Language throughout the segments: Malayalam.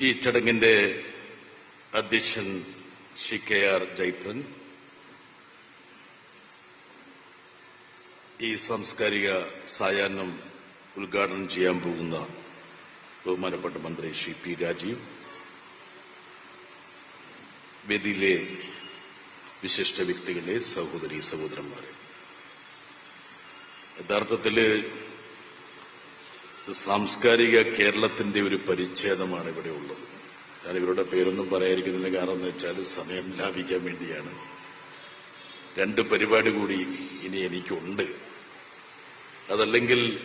ഈ ചടങ്ങിന്റെ അധ്യക്ഷൻ ശ്രീ കെ ആർ ജൈത്രൻ ഈ സാംസ്കാരിക സായാഹ്നം ഉദ്ഘാടനം ചെയ്യാൻ പോകുന്ന ബഹുമാനപ്പെട്ട മന്ത്രി ശ്രീ പി രാജീവ് വേദിയിലെ വിശിഷ്ട വ്യക്തികളെ സഹോദരി സഹോദരന്മാരെ. യഥാർത്ഥത്തിൽ സാംസ്കാരിക കേരളത്തിന്റെ ഒരു പരിച്ഛേദമാണ് ഇവിടെ ഉള്ളത്. ഞാൻ ഇവരുടെ പേരൊന്നും പറയാതിരിക്കുന്നതിന് കാരണം എന്ന് വെച്ചാൽ സമയം ലാഭിക്കാൻ വേണ്ടിയാണ്. രണ്ട് പരിപാടി കൂടി ഇനി എനിക്കുണ്ട്. അതല്ലെങ്കിൽ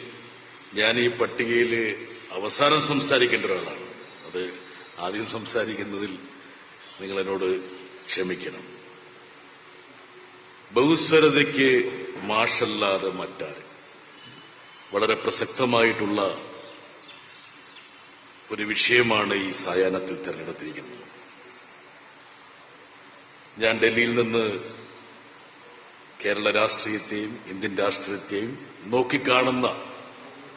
ഞാൻ ഈ പട്ടികയിൽ അവസാനം സംസാരിക്കേണ്ട ഒരാളാണ്. അത് ആദ്യം സംസാരിക്കുന്നതിൽ നിങ്ങൾ എന്നോട് ക്ഷമിക്കണം. ബഹുസ്വരതയ്ക്ക് മാഷല്ലാതെ മറ്റാര് വളരെ പ്രസക്തമായിട്ടുള്ള ഒരു വിഷയമാണ് ഈ സായാഹ്നത്തിൽ തിരഞ്ഞെടുത്തിരിക്കുന്നത്. ഞാൻ ഡൽഹിയിൽ നിന്ന് കേരള രാഷ്ട്രീയത്തെയും ഇന്ത്യൻ രാഷ്ട്രീയത്തെയും നോക്കിക്കാണുന്ന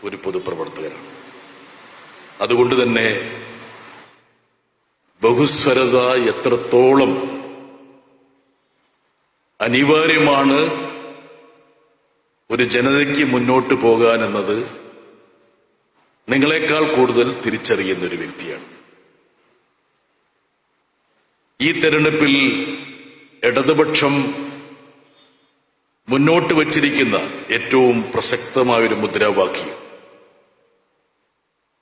ഒരു പൊതുപ്രവർത്തകനാണ്. അതുകൊണ്ട് തന്നെ ബഹുസ്വരത എത്രത്തോളം അനിവാര്യമാണ് ഒരു ജനതയ്ക്ക് മുന്നോട്ട് പോകാൻ എന്നത് നിങ്ങളെക്കാൾ കൂടുതൽ തിരിച്ചറിയുന്ന ഒരു വ്യക്തിയാണ്. ഈ തെരഞ്ഞെടുപ്പിൽ ഇടതുപക്ഷം മുന്നോട്ട് വച്ചിരിക്കുന്ന ഏറ്റവും പ്രസക്തമായൊരു മുദ്രാവാക്യം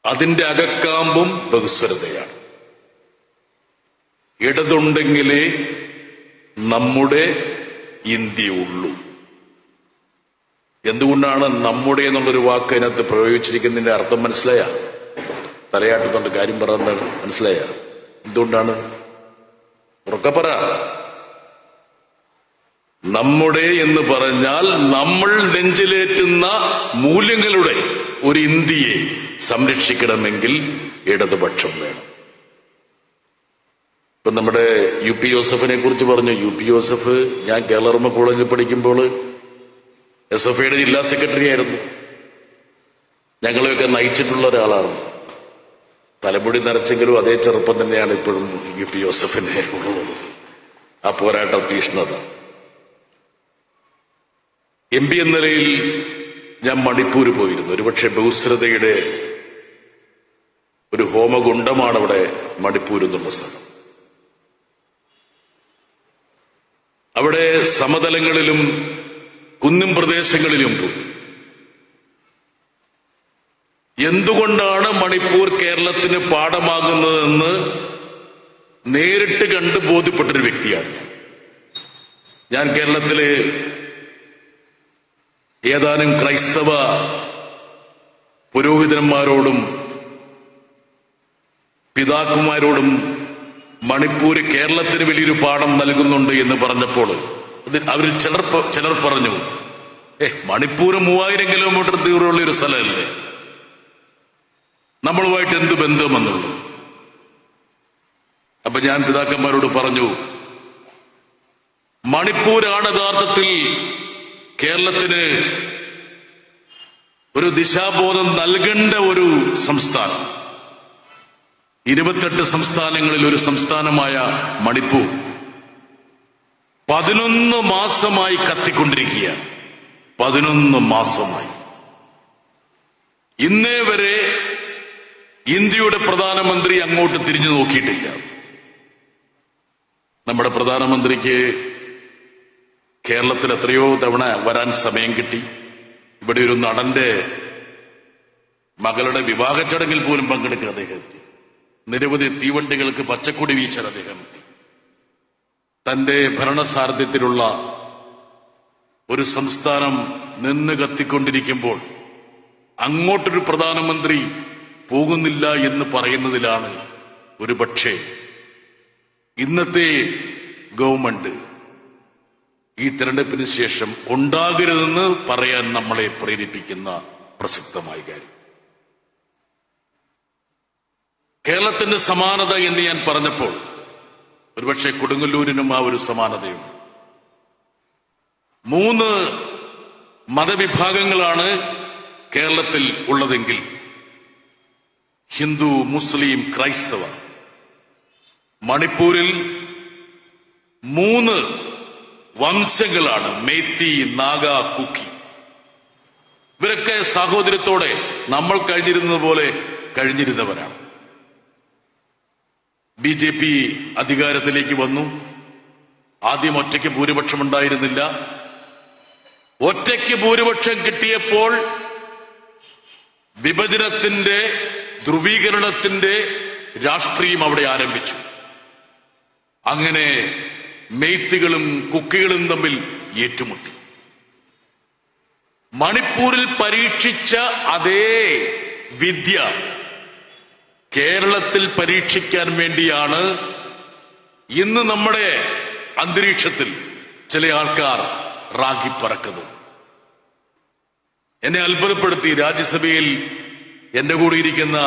അതിന്റെ അകക്കാമ്പും ബഹുസ്വരതയാണ്. ഇടതുണ്ടെങ്കിലേ നമ്മുടെ ഇന്ത്യ ഉള്ളൂ. എന്തുകൊണ്ടാണ് നമ്മുടെ എന്നുള്ളൊരു വാക്ക് അതിനകത്ത് പ്രയോഗിച്ചിരിക്കുന്നതിന്റെ അർത്ഥം മനസ്സിലായ? തലയാട്ടുന്നുണ്ട് കാര്യം പറയുന്നത് മനസ്സിലായ? എന്തുകൊണ്ടാണ്? ഉറക്കെ പറ. നമ്മുടെ എന്ന് പറഞ്ഞാൽ നമ്മൾ നെഞ്ചിലേറ്റുന്ന മൂല്യങ്ങളുടെ ഒരു ഇന്ത്യയെ സംരക്ഷിക്കണമെങ്കിൽ ഇടതുപക്ഷം വേണം. ഇപ്പൊ നമ്മുടെ യു പി യോസഫിനെ കുറിച്ച് പറഞ്ഞു. യു പി യോസഫ് ഞാൻ കേരളർമ്മ കോളേജിൽ പഠിക്കുമ്പോൾ എസ് എഫ് ഐയുടെ ജില്ലാ സെക്രട്ടറി ആയിരുന്നു. ഞങ്ങളെയൊക്കെ നയിച്ചിട്ടുള്ള ഒരാളാണ്. തലമുടി നരച്ചെങ്കിലും അതേ ചെറുപ്പം തന്നെയാണ് ഇപ്പോഴും യു പി ജോസഫിന്റെ ഉള്ളത്. ആ പോരാട്ട തീഷ്ണത. എം പി എന്ന നിലയിൽ ഞാൻ മണിപ്പൂർ പോയിരുന്നു. ഒരുപക്ഷെ ബഹുസ്രതയുടെ ഒരു ഹോമഗുണ്ടമാണ് അവിടെ മണിപ്പൂർ എന്നുള്ള സ്ഥലം. അവിടെ സമതലങ്ങളിലും കുന്നും പ്രദേശങ്ങളിലും പോയി എന്തുകൊണ്ടാണ് മണിപ്പൂർ കേരളത്തിന് പാഠമാകുന്നതെന്ന് നേരിട്ട് കണ്ട് ബോധ്യപ്പെട്ടൊരു വ്യക്തിയാണ് ഞാൻ. കേരളത്തിലെ ഏതാനും ക്രൈസ്തവ പുരോഹിതന്മാരോടും പിതാക്കന്മാരോടും മണിപ്പൂര് കേരളത്തിന് വലിയൊരു പാഠം നൽകുന്നുണ്ട് എന്ന് പറഞ്ഞപ്പോൾ അവരിൽ ചിലർ ചിലർ പറഞ്ഞു ഏ മണിപ്പൂർ മൂവായിരം കിലോമീറ്റർ ദൂരമുള്ള ഒരു സ്ഥലമല്ലേ? നമ്മളുമായിട്ട് എന്ത് ബന്ധമെന്നുള്ളത്? അപ്പൊ ഞാൻ പിതാക്കന്മാരോട് പറഞ്ഞു മണിപ്പൂരാണ് യഥാർത്ഥത്തിൽ കേരളത്തിന് ഒരു ദിശാബോധം നൽകേണ്ട ഒരു സംസ്ഥാനം. ഇരുപത്തെട്ട് സംസ്ഥാനങ്ങളിൽ ഒരു സംസ്ഥാനമായ മണിപ്പൂർ. പതിനൊന്ന് മാസമായി കത്തിക്കൊണ്ടിരിക്കുകയാണ് പതിനൊന്ന് മാസമായി. ഇന്നേ വരെ ഇന്ത്യയുടെ പ്രധാനമന്ത്രി അങ്ങോട്ട് തിരിഞ്ഞു നോക്കിയിട്ടില്ല. നമ്മുടെ പ്രധാനമന്ത്രിക്ക് കേരളത്തിൽ എത്രയോ തവണ വരാൻ സമയം കിട്ടി. ഇവിടെ ഒരു നടന്റെ മകളുടെ വിവാഹ ചടങ്ങിൽ പോലും പങ്കെടുക്കുക അദ്ദേഹം നിരവധി തീവണ്ടികൾക്ക് പച്ചക്കൊടി വീശാൻ അദ്ദേഹം തന്റെ ഭരണസാരഥ്യത്തിലുള്ള ഒരു സംസ്ഥാനം നിന്ന് കത്തിക്കൊണ്ടിരിക്കുമ്പോൾ അങ്ങോട്ടൊരു പ്രധാനമന്ത്രി പോകുന്നില്ല എന്ന് പറയുന്നതിലാണ് ഒരു പക്ഷേ ഇന്നത്തെ ഗവൺമെന്റ് ഈ തിരഞ്ഞെടുപ്പിന് ശേഷം ഉണ്ടാകരുതെന്ന് പറയാൻ നമ്മളെ പ്രേരിപ്പിക്കുന്ന പ്രസക്തമായ കാര്യം. കേരളത്തിന്റെ സമാനത എന്ന് ഞാൻ പറഞ്ഞപ്പോൾ ഒരുപക്ഷെ കൊടുങ്ങല്ലൂരിനും ആ ഒരു സമാനതയുണ്ട്. മൂന്ന് മതവിഭാഗങ്ങളാണ് കേരളത്തിൽ ഉള്ളതെങ്കിൽ ഹിന്ദു മുസ്ലിം ക്രൈസ്തവ. മണിപ്പൂരിൽ മൂന്ന് വംശങ്ങളാണ് മേത്തി നാഗ കുക്കി. ഇവരൊക്കെ സാഹോദര്യത്തോടെ നമ്മൾ കഴിഞ്ഞിരുന്നത് പോലെ കഴിഞ്ഞിരുന്നവരാണ്. ബി ജെ പി അധികാരത്തിലേക്ക് വന്നു. ആദ്യം ഒറ്റയ്ക്ക് ഭൂരിപക്ഷം ഉണ്ടായിരുന്നില്ല ഒറ്റയ്ക്ക് ഭൂരിപക്ഷം കിട്ടിയപ്പോൾ വിഭജനത്തിന്റെ ധ്രുവീകരണത്തിന്റെ രാഷ്ട്രീയം അവിടെ ആരംഭിച്ചു. അങ്ങനെ മെയ്ത്തുകളും കുക്കികളും തമ്മിൽ ഏറ്റുമുട്ടി. മണിപ്പൂരിൽ പരീക്ഷിച്ച അതേ വിദ്യ കേരളത്തിൽ പരീക്ഷിക്കാൻ വേണ്ടിയാണ് ഇന്ന് നമ്മുടെ അന്തരീക്ഷത്തിൽ ചില ആൾക്കാർ റാഗി പറക്കുന്നത് എന്നെ അത്ഭുതപ്പെടുത്തി രാജ്യസഭയിൽ എന്റെ കൂടെ ഇരിക്കുന്ന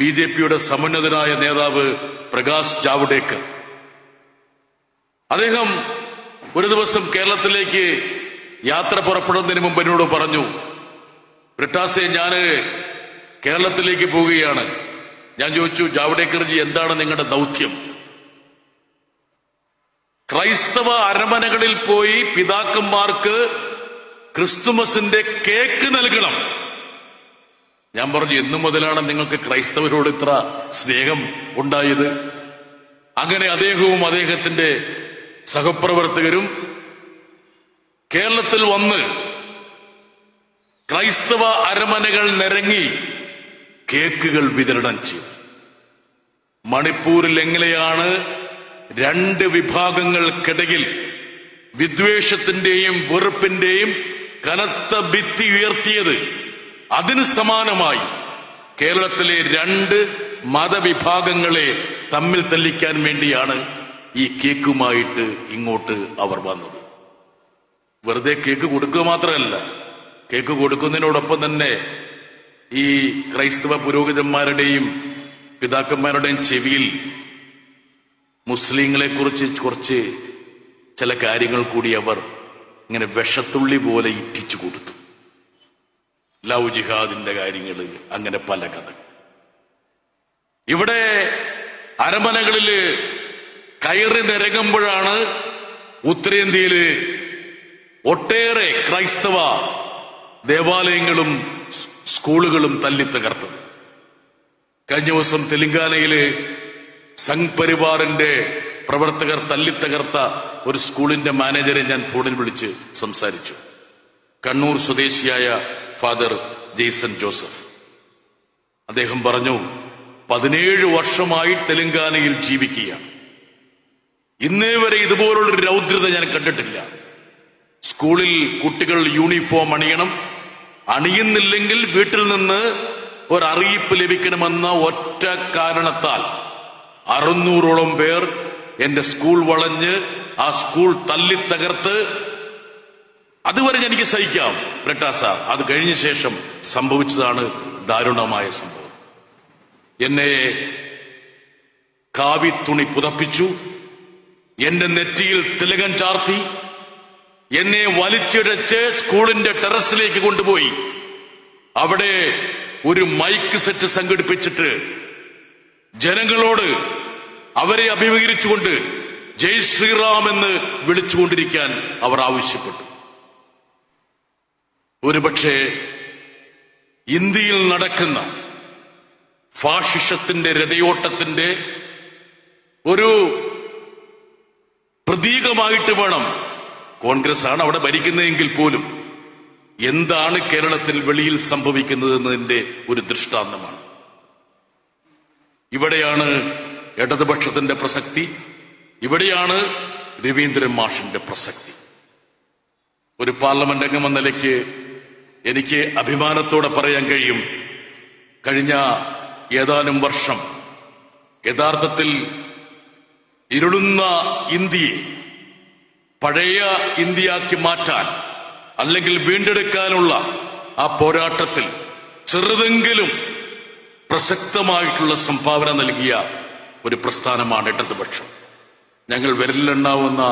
ബി ജെ പിയുടെ സമുന്നതനായ നേതാവ് പ്രകാശ് ജാവ്ഡേക്കർ അദ്ദേഹം ഒരു ദിവസം കേരളത്തിലേക്ക് യാത്ര പുറപ്പെടുന്നതിന് മുമ്പ് എന്നോട് പറഞ്ഞു ബ്രിട്ടാസെ ഞാൻ കേരളത്തിലേക്ക് പോവുകയാണ്. ഞാൻ ചോദിച്ചു ജാവ്ഡേക്കർജി എന്താണ് നിങ്ങളുടെ ദൗത്യം? ക്രൈസ്തവ അരമനകളിൽ പോയി പിതാക്കന്മാർക്ക് ക്രിസ്തുമസിന്റെ കേക്ക് നൽകണം. ഞാൻ പറഞ്ഞു എന്നു മുതലാണ് നിങ്ങൾക്ക് ക്രൈസ്തവരോട് ഇത്ര സ്നേഹം ഉണ്ടായത്? അങ്ങനെ അദ്ദേഹവും അദ്ദേഹത്തിന്റെ സഹപ്രവർത്തകരും കേരളത്തിൽ വന്ന് ക്രൈസ്തവ അരമനകൾ നിരങ്ങി കേക്കുകൾ വിതരണം ചെയ്തു മണിപ്പൂരിൽ എങ്ങനെയാണ് രണ്ട് വിഭാഗങ്ങൾക്കിടയിൽ വിദ്വേഷത്തിന്റെയും വെറുപ്പിന്റെയും കനത്ത ഭിത്തി ഉയർത്തിയത് അതിന് സമാനമായി കേരളത്തിലെ രണ്ട് മതവിഭാഗങ്ങളെ തമ്മിൽ തല്ലിക്കാൻ വേണ്ടിയാണ് ഈ കേക്കുമായിട്ട് ഇങ്ങോട്ട് അവർ വന്നത്. വെറുതെ കേക്ക് കൊടുക്കുക മാത്രമല്ല കേക്ക് കൊടുക്കുന്നതിനോടൊപ്പം തന്നെ ഈ ക്രൈസ്തവ പുരോഹിതന്മാരുടെയും പിതാക്കന്മാരുടെയും ചെവിയിൽ മുസ്ലിങ്ങളെ കുറിച്ച് കുറച്ച് ചില കാര്യങ്ങൾ കൂടി അവർ ഇങ്ങനെ വിഷത്തുള്ളി പോലെ ഇറ്റിച്ചു കൊടുത്തു. ലവ് ജിഹാദിന്റെ കാര്യങ്ങൾ അങ്ങനെ പല കഥ ഇവിടെ അരമനകളിൽ കയറി നിരങ്ങുമ്പോഴാണ് ഉത്തരേന്ത്യയിൽ ഒട്ടേറെ ക്രൈസ്തവ ദേവാലയങ്ങളും സ് തല്ലി തല്ലിത്തകർത്തത് കഴിഞ്ഞ ദിവസം തെലങ്കാനയിലെ സംഘ് പരിവാറിന്റെ പ്രവർത്തകർ തല്ലിത്തകർത്ത ഒരു സ്കൂളിന്റെ മാനേജറെ ഞാൻ ഫോണിൽ വിളിച്ച് സംസാരിച്ചു. കണ്ണൂർ സ്വദേശിയായ ഫാദർ ജെയ്സൺ ജോസഫ്. അദ്ദേഹം പറഞ്ഞു പതിനേഴ് വർഷമായി തെലങ്കാനയിൽ ജീവിക്കുകയാണ്. ഇന്നേ വരെ ഇതുപോലുള്ളൊരു രൗദ്രത ഞാൻ കണ്ടിട്ടില്ല. സ്കൂളിൽ കുട്ടികൾ യൂണിഫോം അണിയണം അണിയുന്നില്ലെങ്കിൽ വീട്ടിൽ നിന്ന് ഒരറിയിപ്പ് ലഭിക്കണമെന്ന ഒറ്റ കാരണത്താൽ അറുന്നൂറോളം പേർ എന്റെ സ്കൂൾ വളഞ്ഞ് ആ സ്കൂൾ തല്ലി തകർത്ത് അതുവരെ എനിക്ക് സഹിക്കാം. ബ്രിട്ടാ സാർ അത് കഴിഞ്ഞ ശേഷം സംഭവിച്ചതാണ് ദാരുണമായ സംഭവം. എന്നെ കാവി തുണി പുതപ്പിച്ചു എന്റെ നെറ്റിയിൽ തിലകൻ ചാർത്തി എന്നെ വലിച്ചിഴച്ച് സ്കൂളിന്റെ ടെറസിലേക്ക് കൊണ്ടുപോയി. അവിടെ ഒരു മൈക്ക് സെറ്റ് സംഘടിപ്പിച്ചിട്ട് ജനങ്ങളോട് അവരെ അഭിമുഖീകരിച്ചുകൊണ്ട് ജയ് ശ്രീറാം എന്ന് വിളിച്ചുകൊണ്ടിരിക്കാൻ അവർ ആവശ്യപ്പെട്ടു. ഒരുപക്ഷെ ഇന്ത്യയിൽ നടക്കുന്ന ഫാഷിഷത്തിന്റെ രഥയോട്ടത്തിന്റെ ഒരു പ്രതീകമായിട്ട് വേണം കോൺഗ്രസ് ആണ് അവിടെ ഭരിക്കുന്നതെങ്കിൽ പോലും എന്താണ് കേരളത്തിൽ വെളിയിൽ സംഭവിക്കുന്നത് എന്നതിന്റെ ഒരു ദൃഷ്ടാന്തമാണ്. ഇവിടെയാണ് ഇടതുപക്ഷത്തിന്റെ പ്രസക്തി ഇവിടെയാണ് രവീന്ദ്രൻ മാഷിന്റെ പ്രസക്തി. ഒരു പാർലമെന്റ് അംഗം എന്ന നിലയ്ക്ക് എനിക്ക് അഭിമാനത്തോടെ പറയാൻ കഴിയും കഴിഞ്ഞ ഏതാനും വർഷം യഥാർത്ഥത്തിൽ ഇരുളുന്ന ഇന്ത്യയെ പഴയ ഇന്ത്യയാക്കി മാറ്റാൻ അല്ലെങ്കിൽ വീണ്ടെടുക്കാനുള്ള ആ പോരാട്ടത്തിൽ ചെറുതെങ്കിലും പ്രസക്തമായിട്ടുള്ള സംഭാവന നൽകിയ ഒരു പ്രസ്ഥാനമാണ് ഇടതുപക്ഷം. ഞങ്ങൾ വിരലിലുണ്ടാവുന്ന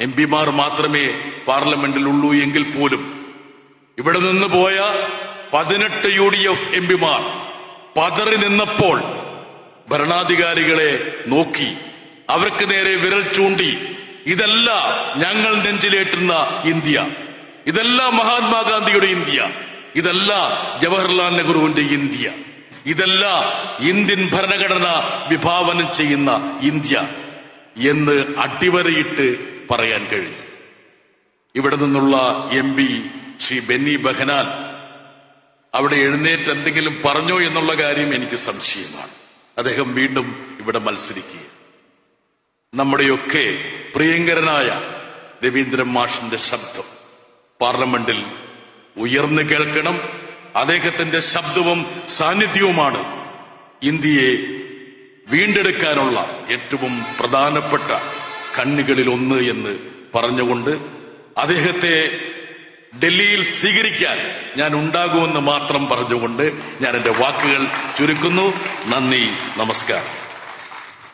എം പിമാർ മാത്രമേ പാർലമെന്റിൽ ഉള്ളൂ എങ്കിൽ പോലും ഇവിടെ നിന്ന് പോയ പതിനെട്ട് യു ഡി എഫ് എം പിമാർ പതറി നിന്നപ്പോൾ ഭരണാധികാരികളെ നോക്കി അവർക്ക് നേരെ വിരൽ ചൂണ്ടി ഇതല്ല ഞങ്ങൾ നെഞ്ചിലേറ്റുന്ന ഇന്ത്യ. ഇതല്ല മഹാത്മാഗാന്ധിയുടെ ഇന്ത്യ. ഇതല്ല ജവഹർലാൽ നെഹ്റുവിന്റെ ഇന്ത്യ. ഇതല്ല ഇന്ത്യൻ ഭരണഘടന വിഭാവനം ചെയ്യുന്ന ഇന്ത്യ എന്ന് അടിവരയിട്ട് പറയാൻ കഴിയും ഇവിടെ നിന്നുള്ള എം പി ശ്രീ ബെന്നി ബഹനാൻ അവിടെ എഴുന്നേറ്റ് എന്തെങ്കിലും പറഞ്ഞോ എന്നുള്ള കാര്യം എനിക്ക് സംശയമാണ്. അദ്ദേഹം വീണ്ടും ഇവിടെ മത്സരിക്കുക നമ്മുടെയൊക്കെ പ്രിയങ്കരനായ രവീന്ദ്രൻ മാഷിന്റെ ശബ്ദം. പാർലമെന്റിൽ ഉയർന്നു കേൾക്കണം. അദ്ദേഹത്തിന്റെ ശബ്ദവും സാന്നിധ്യവുമാണ് ഇന്ത്യയെ വീണ്ടെടുക്കാനുള്ള ഏറ്റവും പ്രധാനപ്പെട്ട കണ്ണുകളിൽ ഒന്ന് എന്ന് പറഞ്ഞുകൊണ്ട് അദ്ദേഹത്തെ ഡൽഹിയിൽ സ്വീകരിക്കാൻ ഞാൻ ഉണ്ടാകുമെന്ന് മാത്രം പറഞ്ഞുകൊണ്ട് ഞാൻ എന്റെ വാക്കുകൾ ചുരുക്കുന്നു. നന്ദി നമസ്കാരം.